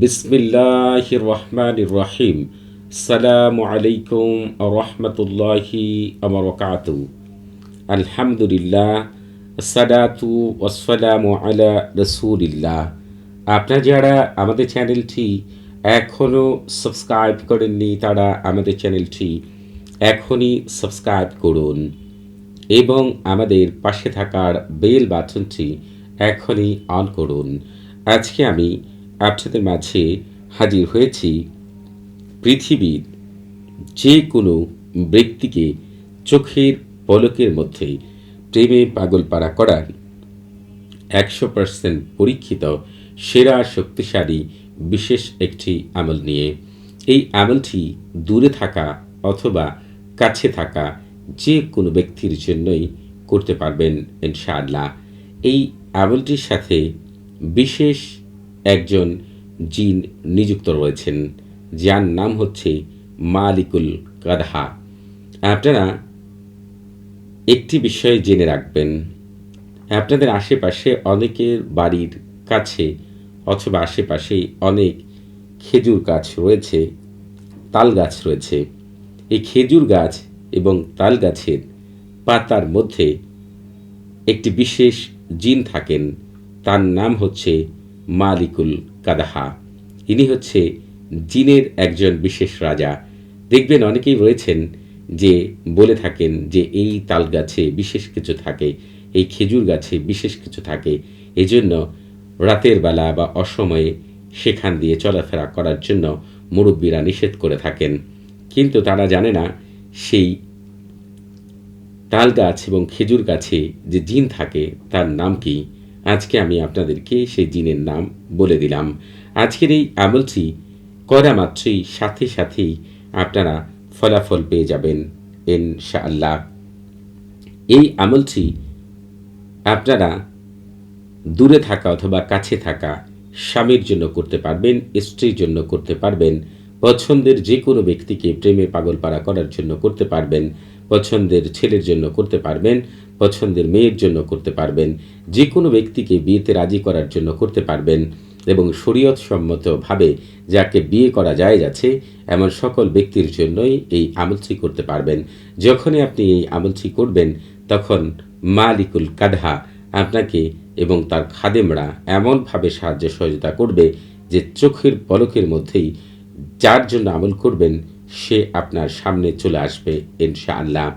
বিসমিল্লাহ রহমান রহিম সালামু আলাইকুম রহমতুল্লাহি আমরকাত আলহামদুলিল্লাহ সাদাতু ওসালামু আলা রসুলিল্লাহ আপনারা যারা আমাদের চ্যানেলটি এখনও সাবস্ক্রাইব করেননি, তারা আমাদের চ্যানেলটি এখনই সাবস্ক্রাইব করুন এবং আমাদের পাশে থাকার বেল বাটনটি এখনই অন করুন। আজকে আমি আপনাদের মাঝে হাজির হয়েছি। পৃথিবীর যে কোনো ব্যক্তিকে চোখের পলকের মধ্যে প্রেমে পাগলপাড়া করার একশো পার্সেন্ট পরীক্ষিত, সেরা, শক্তিশালী, বিশেষ একটি আমল নিয়ে এই আমলটি দূরে থাকা অথবা কাছে থাকা যে কোনো ব্যক্তির জন্যই করতে পারবেন ইনশাআল্লাহ। এই আমলটির সাথে বিশেষ একজন জিন নিযুক্ত রয়েছেন, যার নাম হচ্ছে মালিকুল কাদহা। আপনারা একটি বিষয় জেনে রাখবেন, আপনাদের আশেপাশে অনেকের বাড়ির কাছে অথবা আশেপাশে অনেক খেজুর গাছ রয়েছে, তাল গাছ রয়েছে। এই খেজুর গাছ এবং তাল গাছের পাতার মধ্যে একটি বিশেষ জিন থাকেন, তার নাম হচ্ছে মালিকুল কাদাহা। ইনি হচ্ছে জিনের একজন বিশেষ রাজা। দেখবেন অনেকেই রয়েছেন যে, বলে থাকেন যে, এই তাল গাছে বিশেষ কিছু থাকে, এই খেজুর গাছে বিশেষ কিছু থাকে। এজন্য রাতের বেলা বা অসময়ে সেখান দিয়ে চলাফেরা করার জন্য মুরব্বীরা নিষেধ করে থাকেন। কিন্তু তারা জানে না, সেই তাল গাছ এবং খেজুর গাছে যে জিন থাকে, তার নাম কি? আজকে আমি আপনাদেরকে সেই জিনের নাম বলে দিলাম। আজকের এই আমলটি করা মাত্রই সাথে সাথেই আপনারা ফলাফল পেয়ে যাবেন, ইনশাআল্লাহ। এই আমলটি আপনারা দূরে থাকা অথবা কাছে থাকা স্বামীর জন্য করতে পারবেন, স্ত্রীর জন্য করতে পারবেন, পছন্দের যে কোনো ব্যক্তিকে প্রেমে পাগলপাড়া করার জন্য করতে পারবেন। পছন্দের ছেলের জন্য করতে পারবেন, পছন্দের মেয়ের জন্য করতে পারবেন যে কোনো ব্যক্তিকে বিয়েতে রাজি করার জন্য করতে পারবেন এবং শরীয়ত সম্মতভাবে যাকে বিয়ে করা যায় যাচ্ছে, এমন সকল ব্যক্তির জন্যই এই আমলটি করতে পারবেন। যখনই আপনি এই আমলটি করবেন, তখন মালিকুল কাদহা আপনাকে এবং তার খাদেমরা এমনভাবে সাহায্য সহযোগিতা করবে যে চোখের পলকের মধ্যেই যার জন্য আমল করবেন সে আপনার সামনে চলে আসবে, ইনশাআল্লাহ।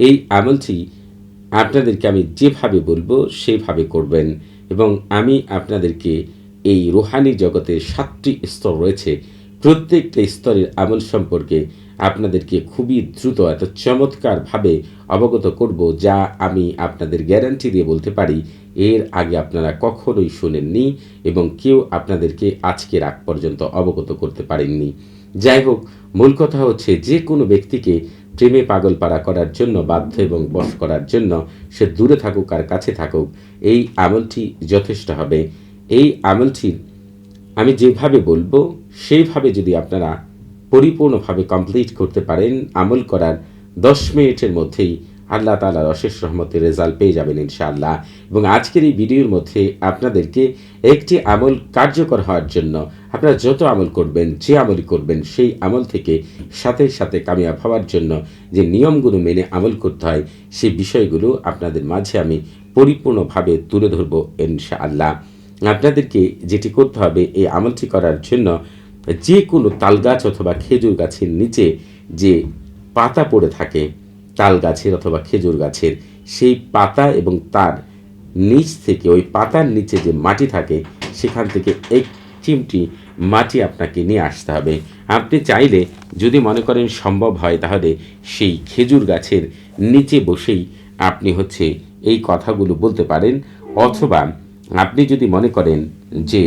এই আমলটি আপনাদেরকে আমি যেভাবে বলব, সেভাবে করবেন এবং আমি আপনাদেরকে এই রুহানি জগতের সাতটি স্তর রয়েছে। প্রত্যেকটা স্তরের আমল সম্পর্কে আপনাদেরকে খুবই দ্রুত এত চমৎকারভাবে অবগত করব, যা আমি আপনাদের গ্যারান্টি দিয়ে বলতে পারি, এর আগে আপনারা কখনোই শোনেননি এবং কেউ আপনাদেরকে আজকের আগ পর্যন্ত অবগত করতে পারেননি। যাই হোক মূল কথা হচ্ছে যে কোনো ব্যক্তিকে প্রেমে পাগল পাড়া করার জন্য, বাধ্য এবং বশ করার জন্য সে দূরে থাকুক আর কাছে থাকুক, এই আমলটি যথেষ্ট হবে। এই আমলটি আমি যেভাবে বলব, সেইভাবে যদি আপনারা পরিপূর্ণভাবে কমপ্লিট করতে পারেন, আমল করার দশ মিনিটের মধ্যেই আল্লাহ তালার অশেষ রহমতের রেজাল্ট পেয়ে যাবেন ইনশাআল্লাহ। এবং আজকের এই ভিডিওর মধ্যে আপনাদেরকে একটি আমল কার্যকর হওয়ার জন্য আপনারা যত আমল করবেন, যে আমল করবেন, সেই আমল থেকে সাথে সাথে কামিয়াব হওয়ার জন্য যে নিয়মগুলো মেনে আমল করতে হয় সেই বিষয়গুলো আপনাদের মাঝে আমি পরিপূর্ণভাবে তুলে ধরবো ইনশাআল্লাহ। আপনাদেরকে যেটি করতে হবে, এই আমলটি করার জন্য যে কোনো তাল গাছ অথবা খেজুর গাছের নিচে যে পাতা পড়ে থাকে তাল গাছের অথবা খেজুর গাছের সেই পাতা এবং তার নিচ থেকে, ওই পাতার নিচে যে মাটি থাকে, সেখান থেকে এক চিমটি মাটি আপনাকে নিয়ে আসতে হবে। আপনি চাইলে যদি মনে করেন সম্ভব হয়, তাহলে সেই খেজুর গাছের নিচে বসেই আপনি হচ্ছে এই কথাগুলো বলতে পারেন। অথবা আপনি যদি মনে করেন যে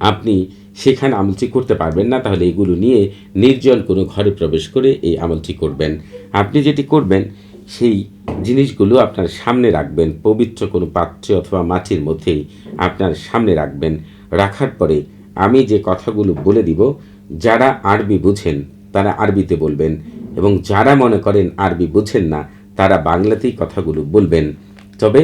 আপনি সেখানে আমলটি করতে পারবেন না, তাহলে এগুলো নিয়ে নির্জন কোনো ঘরে প্রবেশ করে এই আমলটি করবেন। আপনি যেটি করবেন, সেই জিনিসগুলো আপনার সামনে রাখবেন, পবিত্র কোনো পাত্রে অথবা মাটির মধ্যেই আপনার সামনে রাখবেন। রাখার পরে আমি যে কথাগুলো বলে দিব, যারা আরবি বুঝেন, তারা আরবিতে বলবেন এবং যারা মনে করেন আরবি বুঝেন না, তারা বাংলাতেই কথাগুলো বলবেন। তবে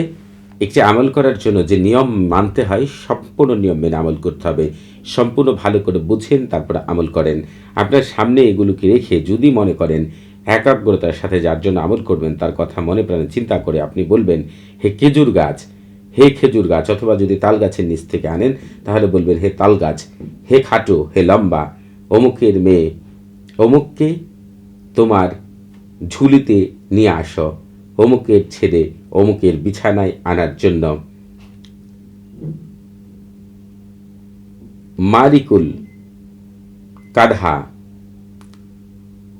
একটি আমল করার জন্য যে নিয়ম মানতে হয়, সম্পূর্ণ নিয়ম মেনে আমল করতে হবে। সম্পূর্ণ ভালো করে বুঝেন, তারপরে আমল করেন। আপনার সামনে এগুলোকে রেখে যদি মনে করেন একাগ্রতার সাথে যার জন্য আমল করবেন, তার কথা মনে প্রাণে চিন্তা করে আপনি বলবেন, হে খেজুর গাছ, হে খেজুর গাছ, অথবা যদি তাল গাছের নিচ থেকে আনেন, তাহলে বলবেন, হে তাল গাছ, হে খাটো, হে লম্বা, অমুকের মেয়ে, অমুককে তোমার ঝুলিতে নিয়ে আসো। অমুকের ছেলে অমুকের বিছানায় আনার জন্য। মালিকুল কাদহা।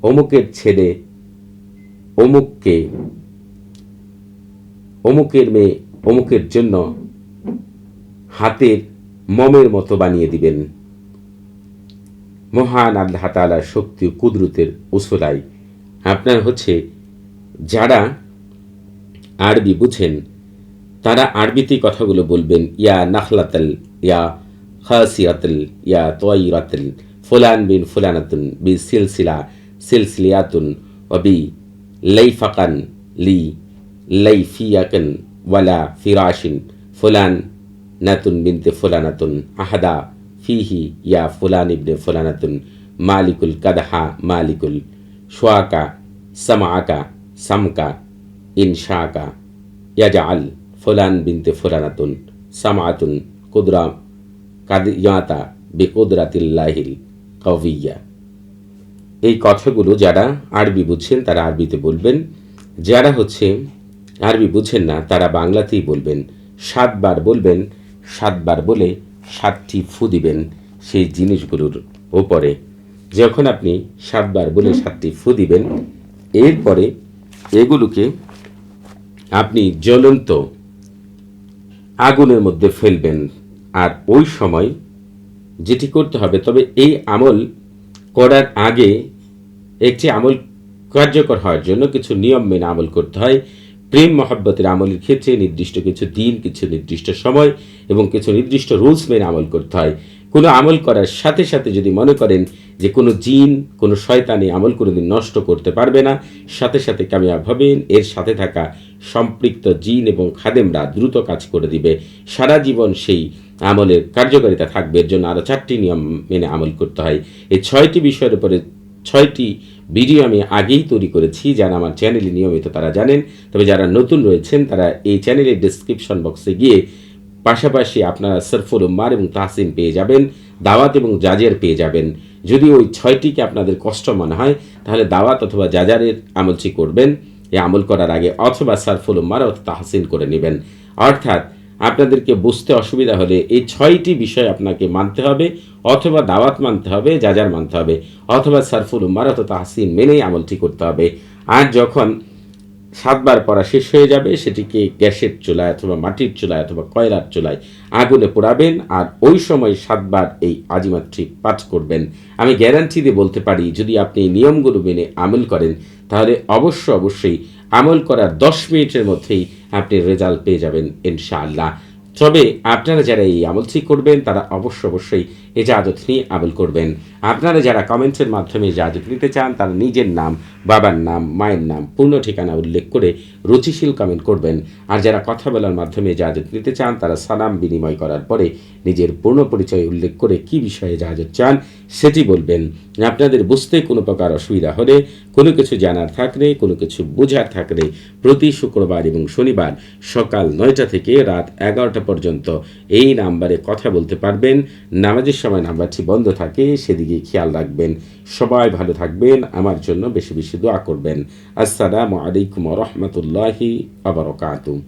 অমুকের ছেলে অমুককে, অমুকের মেয়ে অমুকের জন্য হাতের মমের মতো বানিয়ে দিবেন। মহান আল্লাহ তালার শক্তি কুদরতের উসলাই আপনার হচ্ছে যারা আরবি বুঝেন। তারা আরবিতে কথাগুলো বলবেন, ইয়া নাখলাতাল, ইয়া খাসিয়াতুল, ইয়া তোয়াইরাতুল, ফুলান বিন ফুলানাতুন, বি সিলসিলা, সিলসিলিয়াতুন, ও বি লাইফাকান, লি লাইফিয়াকান, ওয়ালা ফিরাশিন, ফুলান নাতুন বিনতে ফুলানাতুন, আহাদা ফিহি, ইয়া ফুলান ইবনে ফুলানাতুন, মালিকুল কাদহা, মালিকুল শোয়াকা সামাকা সামকা। ইনশাকা ইয়াজাল ফুলান বিনতে ফুলানাতুন, সামাতুন কুদরা কাদিয়াতা বেকুদরাতিল্লাহিল কবিয়া এই কথাগুলো যারা আরবি বুঝছেন, তারা আরবিতে বলবেন। যারা হচ্ছে আরবি বুঝেন না, তারা বাংলাতেই বলবেন। সাতবার বলবেন, সাতবার বলে সাতটি ফু দিবেন সেই জিনিসগুলোর ওপরে যখন আপনি সাতবার বলে সাতটি ফু দিবেন, এরপরে এগুলোকে আপনি জ্বলন্ত আগুনের মধ্যে ফেলবেন। আর ওই সময় যেটি করতে হবে, তবে এই আমল করার আগে একটি আমল কার্যকর হওয়ার জন্য কিছু নিয়ম মেনে আমল করতে হয়। প্রেম, মহব্বতের আমলের ক্ষেত্রে নির্দিষ্ট কিছু দিন, কিছু নির্দিষ্ট সময় এবং কিছু নির্দিষ্ট রুলস মেনে আমল করতে হয়। কোনো আমল করার সাথে সাথে যদি মনে করেন যে কোনো জিন, কোনো শয়তানি আমল কোনোদিন নষ্ট করতে পারবে না। সাথে সাথে কামিয়াব হবেন। এর সাথে থাকা সম্পৃক্ত জিন এবং খাদেমরা দ্রুত কাজ করে দিবে। সারা জীবন সেই আমলের কার্যকারিতা থাকবে। এর জন্য আরও চারটি নিয়ম মেনে আমল করতে হয়। এই ছয়টি বিষয়ের উপরে ছয়টি ভিডিও আমি আগেই তৈরি করেছি, যারা আমার চ্যানেলে নিয়মিত তারা জানেন। তবে যারা নতুন রয়েছেন, তারা এই চ্যানেলের ডিসক্রিপশন বক্সে গিয়ে পাশাপাশি আপনারা সরফুল উম্মার এবং তাহসিন পেয়ে যাবেন, দাওয়াত এবং জাজের পেয়ে যাবেন। যদি ওই ছয়টিকে আপনাদের কষ্ট মনে হয়, তাহলে দাওয়াত অথবা জাজারের আমলটি করবেন। এ আমল করার আগে অথবা সারফুল অথবা তাহসিন করে নেবেন। অর্থাৎ আপনাদেরকে বুঝতে অসুবিধা হলে এই ছয়টি বিষয় আপনাকে মানতে হবে, অথবা দাওয়াত মানতে হবে যাজার মানতে হবে, অথবা সারফুল অথবা তাহসিন মেনেই আমলটি করতে হবে। আর যখন সাতবার পড়া শেষ হয়ে যাবে, সেটিকে গ্যাসের চুলায় অথবা মাটির চুলায় অথবা কয়লার চুলায় আগুনে পোড়াবেন, আর ওই সময় সাতবার এই আজিমাত্রিক পাঠ করবেন। আমি গ্যারান্টি দিয়ে বলতে পারি, যদি আপনি এই নিয়মগুলো মেনে আমল করেন, তাহলে অবশ্য অবশ্যই আমল করার দশ মিনিটের মধ্যেই আপনি রেজাল্ট পেয়ে যাবেন, ইনশাআল্লাহ। তবে আপনারা যারা এই আমলটি করবেন, তারা অবশ্য অবশ্যই এজাজত নিয়ে আমল করবেন। আপনারা যারা কমেন্টসের মাধ্যমে ইজাজত নিতে চান, তারা নিজের নাম, বাবার নাম, মায়ের নাম, পূর্ণ ঠিকানা উল্লেখ করে রুচিশীল কমেন্ট করবেন। আর যারা কথা বলার মাধ্যমে ইজাজত নিতে চান, তারা সালাম বিনিময় করার পরে নিজের পূর্ণ পরিচয় উল্লেখ করে কি বিষয়ে ইজাজত চান সেটি বলবেন, আপনাদের বুঝতে কোনো প্রকার অসুবিধা হলে কোনো কিছু জানার থাকলে, কোনো কিছু বোঝার থাকলে প্রতি শুক্রবার এবং শনিবার সকাল নয়টা থেকে রাত এগারোটা পর্যন্ত এই নাম্বারে কথা বলতে পারবেন। নামাজের সময় নাম্বারটি বন্ধ থাকে, সেদিকে খেয়াল রাখবেন। সবাই ভালো থাকবেন, আমার জন্য বেশি বেশি দোয়া করবেন। আসসালামু আলাইকুম রহমতুল্লাহি আবরকাতুম